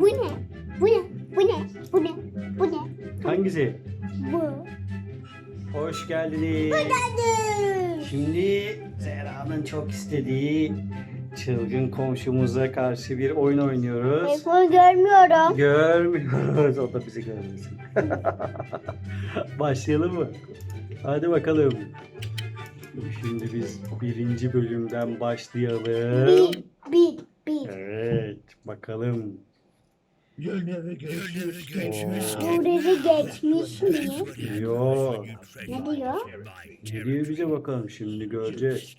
Bu ne? Bu ne? Bu ne? Bu ne? Bu ne? Hangisi? Bu. Hoş geldiniz. Hadi. Şimdi Zehra'nın çok istediği çılgın komşumuza karşı bir oyun oynuyoruz. Telefonu görmüyorum. Görmüyoruz. O da bizi görmesin. Başlayalım mı? Hadi bakalım. Şimdi biz birinci bölümden başlayalım. Bir, bir, bir. Evet, bakalım. Gönlünü geçmiş. Burası geçmiş mi? Yok. Ne diyor? Ne diyor bize bakalım şimdi göreceğiz.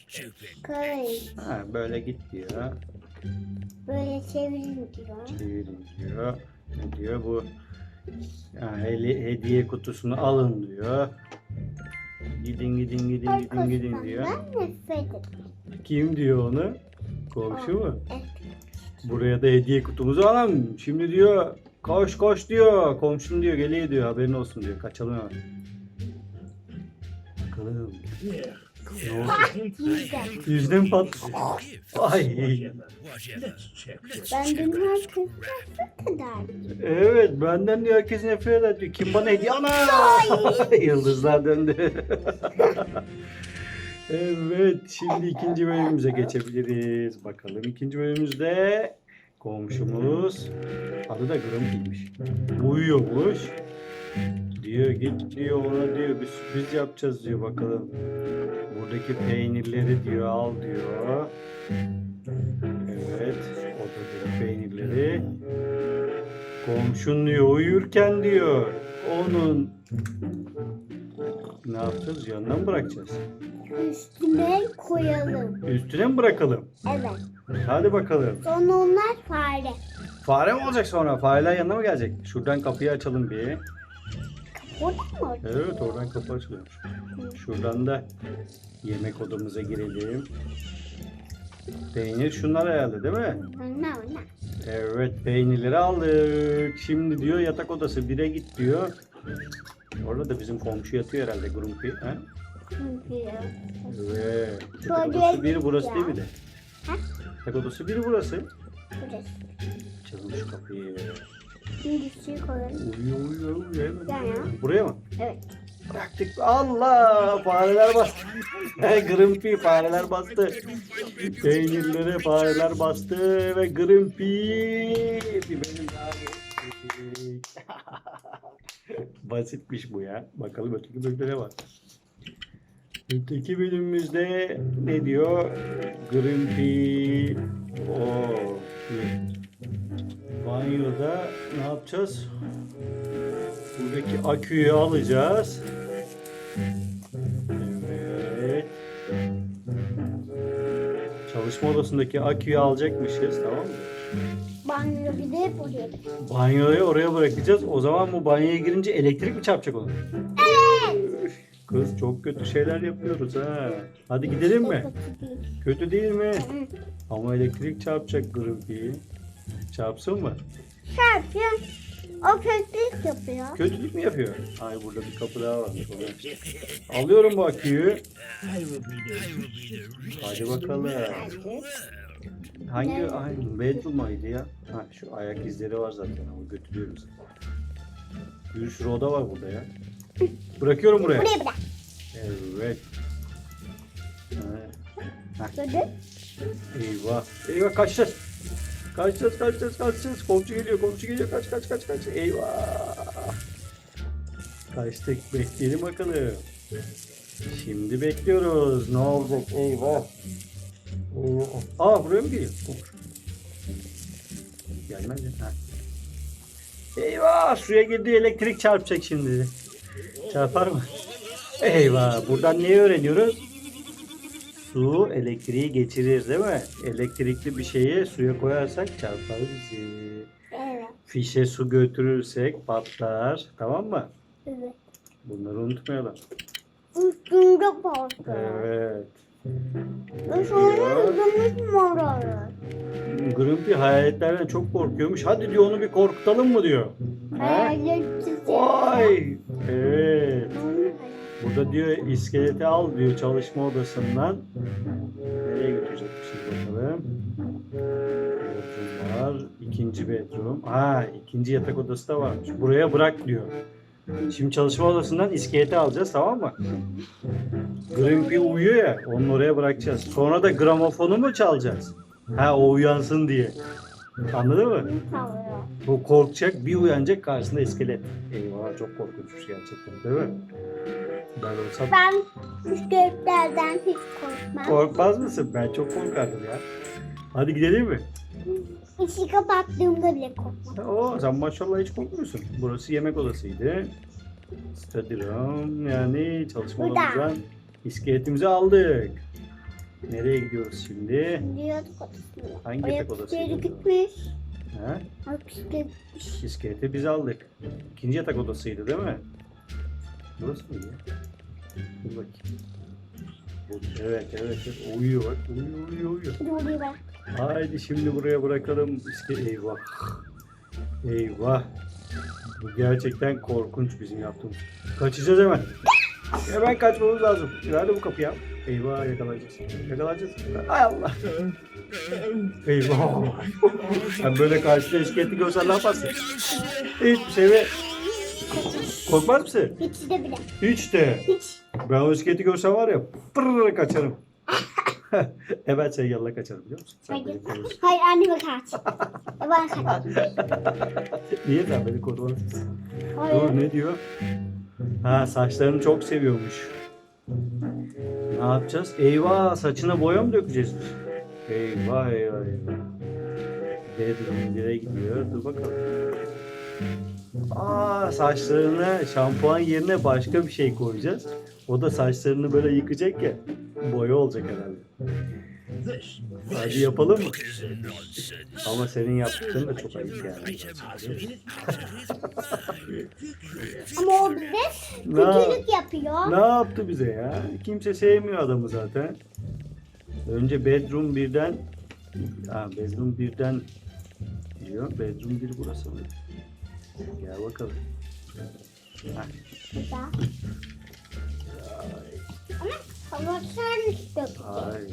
Kayıt. Ha, böyle git diyor. Böyle çevirin diyor. Çevirin diyor. Ne diyor bu? Heli- hediye kutusunu alın diyor. Gidin gidin gidin gidin gidin diyor. Kim diyor onu? Komşu mu? Evet. Buraya da hediye kutumuzu alalım. Şimdi diyor koş koş diyor. Komşun diyor geliyor diyor haberin olsun diyor. Kaçalım hemen. Bakalım. Ne oldu? Yüzde mi pat? Ay. Herkes nefret. Evet benden diyor herkes nefret eder diyor. Kim bana hediye? Ana! Yıldızlar döndü. evet şimdi ikinci bölümümüze geçebiliriz. Bakalım ikinci bölümümüzde komşumuz adı da Grumpy'ymiş. Uyuyormuş. Diyor git diyor ona diyor bir sürpriz yapacağız diyor bakalım. Buradaki peynirleri diyor al diyor. Evet o da diyor peynirleri. Komşun diyor uyurken diyor onun ne yapacağız yanına mı bırakacağız? Üstüne koyalım. Üstüne mi bırakalım? Evet. Hadi bakalım. Sonra onlar fare. Fare mi olacak sonra? Fareler yanına mı gelecek? Şuradan kapıyı açalım bir. Orada mı? Evet oradan kapı açılıyormuş. Şuradan da yemek odamıza girelim. Peynir şunlar herhalde değil mi? Onlar onlar. Evet peynirleri aldık. Şimdi diyor yatak odası 1'e git diyor. Orada da bizim komşu yatıyor herhalde Grumpy. He? Evet. Yatak odası 1 burası değil mi de? Ha? Yatak odası 1 burası. burası. Açalım şu kapıyı. Şimdi şey koyalım. Uyuyor uyuyor uyuyor. hemen. Ya ya. Buraya mı? Evet. Bıraktık. Allah! Fareler bastı. Grumpy fareler bastı. Peynirlere fareler bastı ve Grumpy bir benim geçtik. Basitmiş bu ya. Bakalım öteki bölümde ne var? Öteki bölümümüzde ne diyor? Grumpy. Oo. Banyoda ne yapacağız? Buradaki aküyü alacağız. Evet. Çalışma odasındaki aküyü alacakmışız tamam mı? Banyo bir de buraya. Banyoyu oraya bırakacağız. O zaman bu banyoya girince elektrik mi çarpacak onu? Evet. Kız çok kötü şeyler yapıyoruz ha. Hadi gidelim mi? Kötü değil mi? Ama elektrik çarpacak Grumpy'yi. Çarpsın mı? Çarpıyor. O kötülük yapıyor. Kötülük mü yapıyor? Ay burada bir kapı daha varmış. Alıyorum bu aküyü. Hadi bakalım. Hangi ay bedroom aydı ya? Ha şu ayak izleri var zaten ama götürüyorum seni. Bir sürü oda var burada ya. Bırakıyorum buraya. Buraya bırak. Evet. Ha, Gördün? Eyvah. Eyvah kaçacağız. Kaçacağız kaçacağız kaçacağız. Komşu geliyor komşu geliyor. Kaç kaç kaç kaç. Eyvah. Kaçtık. Bekleyelim bakalım. Şimdi bekliyoruz. Ne olacak? Eyvah. Oo. Aa buraya mı geliyor? Gelmez. Ha. Eyvah suya girdi elektrik çarpacak şimdi. Çarpar mı? Eyvah buradan ne öğreniyoruz? Su elektriği geçirir değil mi? Elektrikli bir şeyi suya koyarsak çarpar bizi. Evet. Fişe su götürürsek patlar. Tamam mı? Evet. Bunları unutmayalım. Üstünde pasta. Evet. Ve sonra yüzümüz morarır. Grumpy hayaletlerden çok korkuyormuş. Hadi diyor onu bir korkutalım mı diyor. Ha? Hayaletsiz. Vay! Evet. Burada diyor iskeleti al diyor çalışma odasından. Nereye götürecekmişiz bakalım. Hortum var. İkinci bedroom. Ha ikinci yatak odası da varmış. Buraya bırak diyor. Şimdi çalışma odasından iskeleti alacağız tamam mı? Grumpy uyuyor ya onu oraya bırakacağız. Sonra da gramofonu mu çalacağız? Ha o uyansın diye. Anladın mı? Sallıyor. Bu korkacak bir uyanacak karşısında iskelet. Eyvah çok korkunçmuş gerçekten değil mi? Ben olsam Ben müşterilerden hiç korkmam. korkmaz mısın? Ben çok korkardım ya. Hadi gidelim mi? İşi kapattığımda bile korkmam. Oo sen maşallah hiç korkmuyorsun. Burası yemek odasıydı. Study room yani çalışma Burada. odamızdan iskeletimizi aldık. Nereye gidiyoruz şimdi? Diyorduk odasına. Hangi yatak odasıydı? yapıştırı gitmiş. Ha? Yapıştırı gitmiş. İskeleti biz aldık. İkinci yatak odasıydı değil mi? Burası mı ya? Dur bakayım. Evet evet evet uyuyor bak uyuyor uyuyor uyuyor. Buraya bak. Haydi şimdi buraya bırakalım. İske eyvah. Eyvah. Bu gerçekten korkunç bizim yaptığımız. Kaçacağız hemen. Hemen kaçmamız lazım. Nerede bu kapı ya? Eyvah yakalayacağız. Yakalayacağız. Hay Allah. Eyvah. Sen böyle karşıda iskeleti görsen ne yaparsın? Hiçbir şey ve... Korkmaz mısın? Hiç de bile. Hiç de. Hiç. Ben o iskeleti görsem var ya pırr kaçarım. evet sen kaçarım biliyor musun? Sen Hayır. Hayır anneme kaç. E bana kaç. Niye sen beni korumazsın? Dur ne diyor? Ha saçlarını çok seviyormuş. Ne yapacağız? Eyvah saçına boya mı dökeceğiz? Eyvah eyvah eyvah. Bedroom nereye gidiyor? Dur bakalım. Aa saçlarına şampuan yerine başka bir şey koyacağız. O da saçlarını böyle yıkacak ya. Boya olacak herhalde. Hadi yapalım mı? Ama senin yaptığın da çok ayıp yani. Ama o bize kötülük yapıyor. Ne yaptı bize ya? Kimse sevmiyor adamı zaten. Önce bedroom birden ha, bedroom birden diyor. Bedroom bir burası mı? Gel bakalım. Ha. Ama hava sarmıştı. hayır.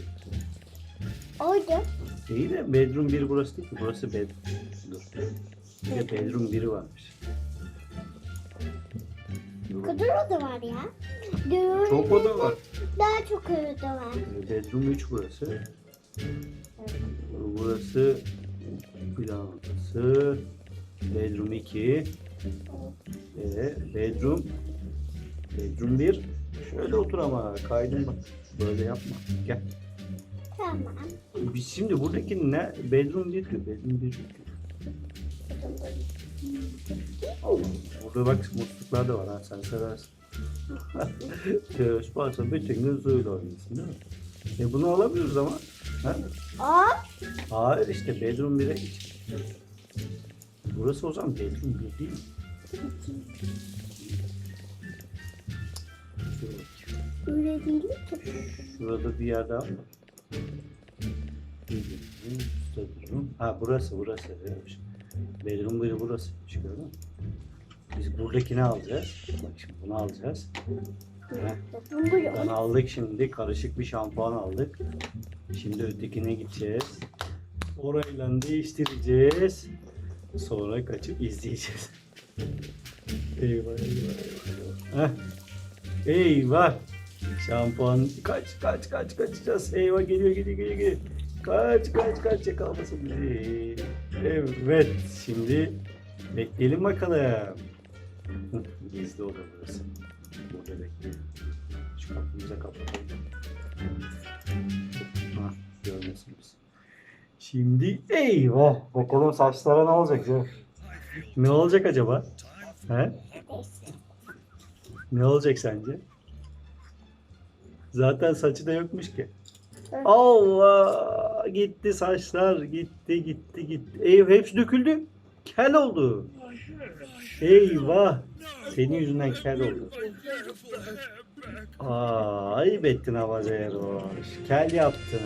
Oydu. İyi de bedroom bir burası değil ki. Burası bed. Dur. Bir de bedroom biri varmış. Dur. Kadar oda var ya. Düğün Çok oda var. Daha çok oda var. Bedroom 3 burası. Burası plan odası. Bedroom 2. Ee, bedroom Bedroom 1. Şöyle otur ama kaydın bak. Böyle yapma. Gel. Tamam. Biz şimdi buradaki ne? Bedroom 1 diyor. Bedroom 1 diyor. Burada bak musluklar da var ha sen seversin. Varsa bütün gün suyla oynuyorsun değil mi? E bunu alamıyoruz ama. Ha? Aa, Hayır işte bedroom 1'e geç. Burası o zaman bedroom 1 değil mi? Şurada, öyle değil ki. şurada bir yer daha var. Bedroom. Ha burası burası. Evet. Bedroom 1 burası. Gördün mü? Biz buradakini alacağız. Bak şimdi bunu alacağız. Buradan aldık şimdi. Karışık bir şampuan aldık. Şimdi ötekine gideceğiz. Orayla değiştireceğiz. Sonra kaçıp izleyeceğiz. eyvah eyvah eyvah. Heh. Eyvah. Şampuan kaç kaç kaç kaçacağız. Eyvah geliyor geliyor geliyor geliyor. Kaç kaç kaç yakalamasın bizi. Evet şimdi bekleyelim bakalım. Gizli oda burası. Burada bekleyelim. Şu kapımıza kapatalım. Ha, görmesin bizi. Şimdi eyvah. Bakalım saçlara ne olacak ya? Ne olacak acaba? He? Ne olacak sence? Zaten saçı da yokmuş ki. Allah! Gitti saçlar. Gitti gitti gitti. Eyvah hepsi döküldü. Kel oldu. Eyvah. Senin yüzünden kel oldu. Aa, ayıp ettin Havazeroş. Kel yaptın.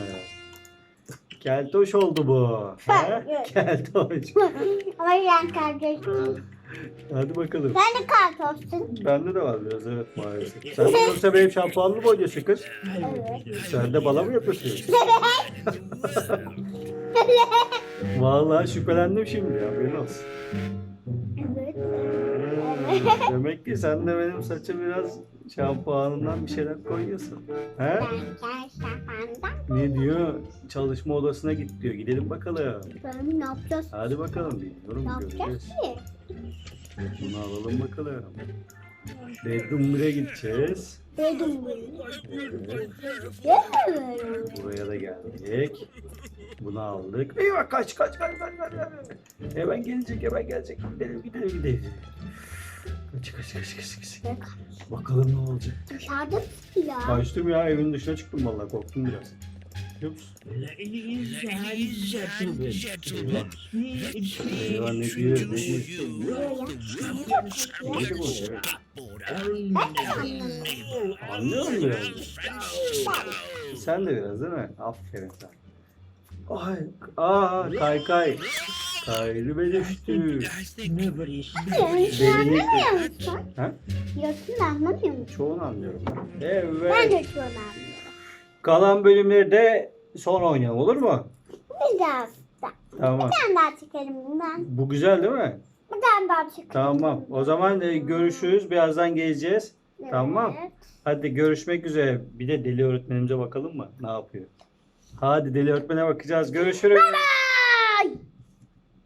Keltoş oldu bu. He? Keltoş. Ama ben kardeşim. Hadi bakalım. Ben de kardeşim. Bende de var biraz evet maalesef. Sen yoksa benim şampuanlı mı oynuyorsun kız? Evet. Sen de bana mı yapıyorsun? Vallahi şüphelendim şimdi ya. Haberin olsun. Evet. Demek ki sen de benim saçı biraz şampuanından bir şeyler koyuyorsun. He? Ne diyor? Çalışma odasına git diyor. Gidelim bakalım. Ben ne yapacağız? Hadi bakalım bilmiyorum Ne yapacağız ki? Bunu alalım bakalım. Bedroom 1'e gideceğiz. Evet. Evet. Buraya da geldik. Bunu aldık. Eyvah kaç kaç kaç kaç kaç. kaç. Hemen gelecek hemen gelecek. Gidelim gidelim gidelim. Kaç kaç kaç kaç kaç. Bakalım ne olacak. Dışarıda mısın ya? Kaçtım ya evin dışına çıktım vallahi korktum biraz. Biliyor musun? Ne diyor diyor. Anlıyor musun biraz? Sen de biraz değil mi? Aferin sana. Ay, aa kay kay. Kayrıbe düştü. Belini anlamıyor musun? Ha? Yoksun anlamıyor musun? Çoğunu anlıyorum. Ben Evet. de an anlıyorum. Kalan bölümleri de son oynayalım olur mu? Biraz da. Tamam. Bir tane daha çekelim bundan. Bu güzel değil mi? Bir tane daha çekelim. Tamam. O zaman e, görüşürüz. Birazdan geleceğiz. Evet. Tamam. Hadi görüşmek üzere. Bir de deli öğretmenimize bakalım mı? Ne yapıyor? Hadi deli öğretmene bakacağız. Görüşürüz.